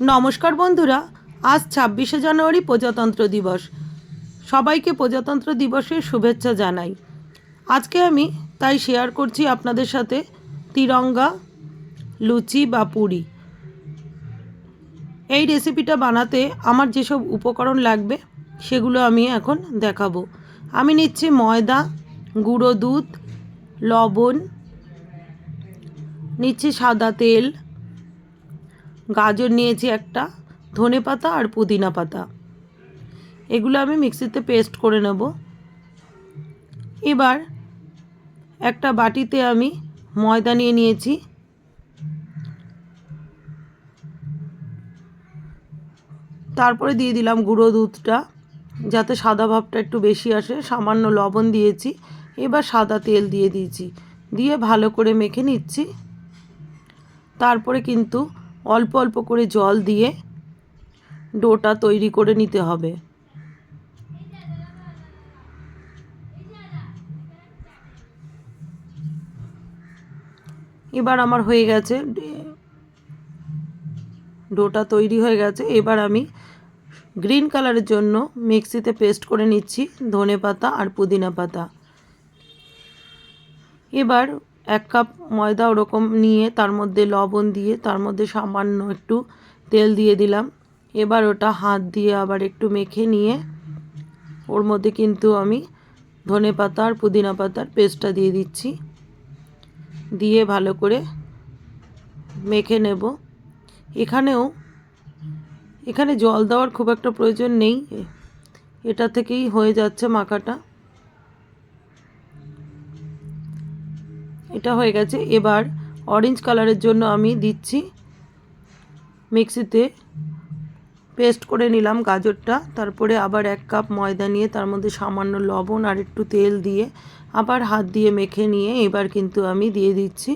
নমস্কার বন্ধুরা, আজ ছাব্বিশে জানুয়ারি প্রজাতন্ত্র দিবস। সবাইকে প্রজাতন্ত্র দিবসের শুভেচ্ছা জানাই। আজকে আমি তাই শেয়ার করছি আপনাদের সাথে তিরঙ্গা, লুচি বা পুরি। এই রেসিপিটা বানাতে আমার যেসব উপকরণ লাগবে, সেগুলো আমি এখন দেখাবো। আমি নিচ্ছি ময়দা, গুঁড়ো দুধ, লবণ, নিচ্ছি সাদা তেল গাজর নিয়েছি একটা, ধনে পাতা আর পুদিনা পাতা। এগুলো আমি মিক্সিতে পেস্ট করে নেব। এবার একটা বাটিতে আমি ময়দা নিয়ে নিয়েছি। তারপরে দিয়ে দিলাম গুঁড়ো দুধটা, যাতে সাদা ভাবটা একটু বেশি আসে। সামান্য লবণ দিয়েছি, এবার সাদা তেল দিয়ে দিয়েছি। দিয়ে ভালো করে মেখে নিচ্ছি। তারপরে কিন্তু অল্প অল্প করে জল দিয়ে ডোটা তৈরি করে নিতে হবে। এবার আমার হয়ে গেছে, ডোটা তৈরি হয়ে গেছে। এবার আমি গ্রিন কালারের জন্য মিক্সিতে পেস্ট করে নিচ্ছি ধনে পাতা আর পুদিনা পাতা। এবার এক কাপ ময়দা ওরকম নিয়ে তার মধ্যে লবণ দিয়ে, তার মধ্যে সামান্য একটু তেল দিয়ে দিলাম। এবার ওটা হাত দিয়ে আবার একটু মেখে নিয়ে ওর মধ্যে কিন্তু আমি ধনে পাতা আর পুদিনা পাতার পেস্টটা দিয়ে দিচ্ছি। দিয়ে ভালো করে মেখে নেব। এখানেও, এখানে জল দেওয়ার খুব একটা প্রয়োজন নেই। এটা থেকেই হয়ে যাচ্ছে মাখাটা। এটা হয়ে গেছে। এবার অরেঞ্জ কালারের জন্য আমি দিচ্ছি মিক্সিতে পেস্ট করে নিলাম গাজরটা। তারপরে আবার এক কাপ ময়দা নিয়ে তার মধ্যে সামান্য লবণ আর একটু তেল দিয়ে আবার হাত দিয়ে মেখে নিয়ে এবার কিন্তু আমি দিয়ে দিচ্ছি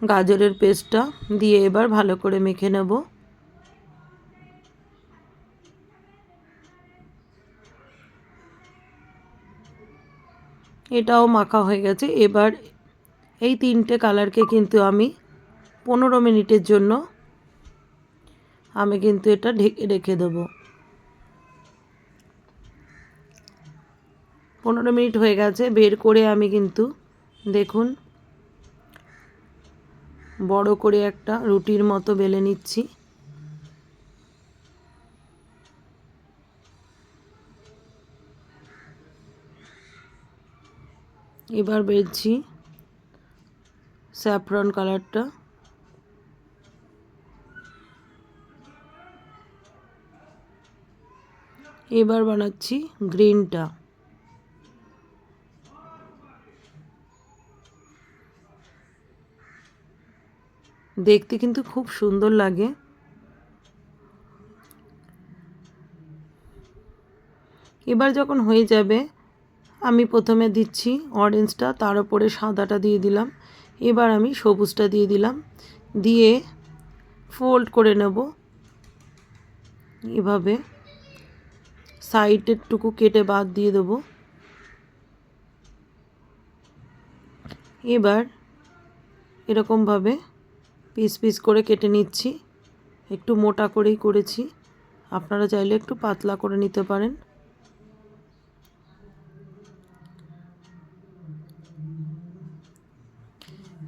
গাজরের পেস্টটা দিয়ে এবার ভালো করে মেখে নেব। এটাও মাখা হয়ে গেছে। এবার এই তিনটে কালারকে কিন্তু আমি পনেরো মিনিটের জন্য আমি কিন্তু এটা ঢেকে রেখে দেবো। পনেরো মিনিট হয়ে গেছে, বের করে আমি কিন্তু দেখুন বড় করে একটা রুটির মতো বেলে নিচ্ছি। এবার বেরছি স্যাফরন কালারটা। এবার বানাচ্ছি গ্রিনটা। দেখতে কিন্তু খুব সুন্দর লাগে। এবার যখন হয়ে যাবে আমি প্রথমে দিচ্ছি অরেঞ্জটা তার উপরে সাদাটা দিয়ে দিলাম। এবার আমি সবুজটা দিয়ে দিলাম। দিয়ে ফোল্ড করে নেব। এভাবে সাইডেরটুকু কেটে বাদ দিয়ে দেবো। এবার এরকমভাবে পিস পিস করে কেটে নিচ্ছি। একটু মোটা করেই করেছি। আপনারা চাইলে একটু পাতলা করে নিতে পারেন।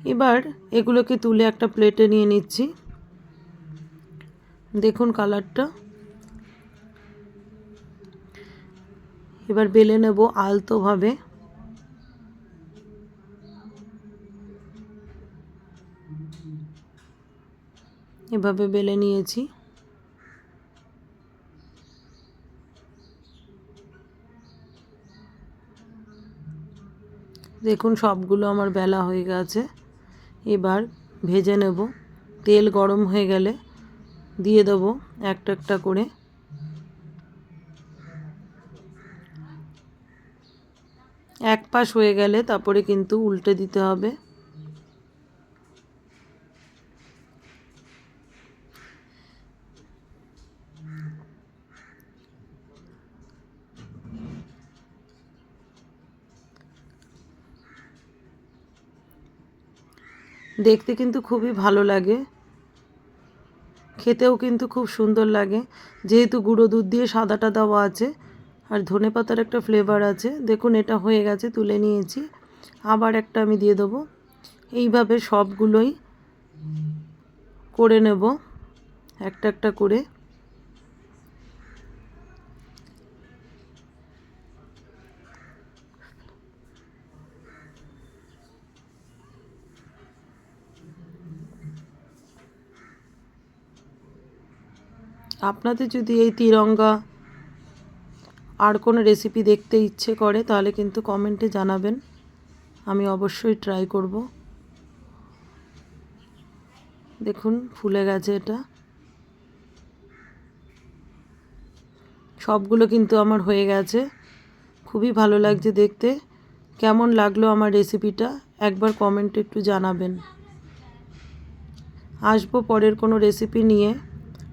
এবার এগুলোকে তুলে একটা প্লেটে নিয়ে নিচ্ছি। দেখুন কালারটা। এবার বেলে নেব আলতোভাবে। এভাবে বেলে নিয়েছি। দেখুন সবগুলো আমার বেলা হয়ে গেছে। এবার ভেজে নেব। তেল গরম হয়ে গেলে দিয়ে দেব একটা একটা করে। এক পাশ হয়ে গেলে তারপরে কিন্তু উল্টে দিতে হবে। দেখতে কিন্তু খুবই ভালো লাগে। খেতেও কিন্তু খুব সুন্দর লাগে। যেহেতু গুঁড়ো দুধ দিয়ে সাদাটা দেওয়া আছে, আর ধনে পাতার একটা ফ্লেভার আছে। দেখুন, এটা হয়ে গেছে, তুলে নিয়েছি। আবার একটা আমি দিয়ে দেবো। এইভাবে সবগুলোই করে নেব, একটা একটা করে। আপনাদের যদি এই তিরঙ্গা আর কোনো রেসিপি দেখতে ইচ্ছে করে, তাহলে কিন্তু কমেন্টে জানাবেন। আমি অবশ্যই ট্রাই করব। দেখুন, ফুলে গেছে এটা। সবগুলো কিন্তু আমার হয়ে গেছে। খুবই ভালো লাগছে দেখতে। কেমন লাগল আমার রেসিপিটা একবার কমেন্টে একটু জানাবেন। আসব পরের কোনো রেসিপি নিয়ে।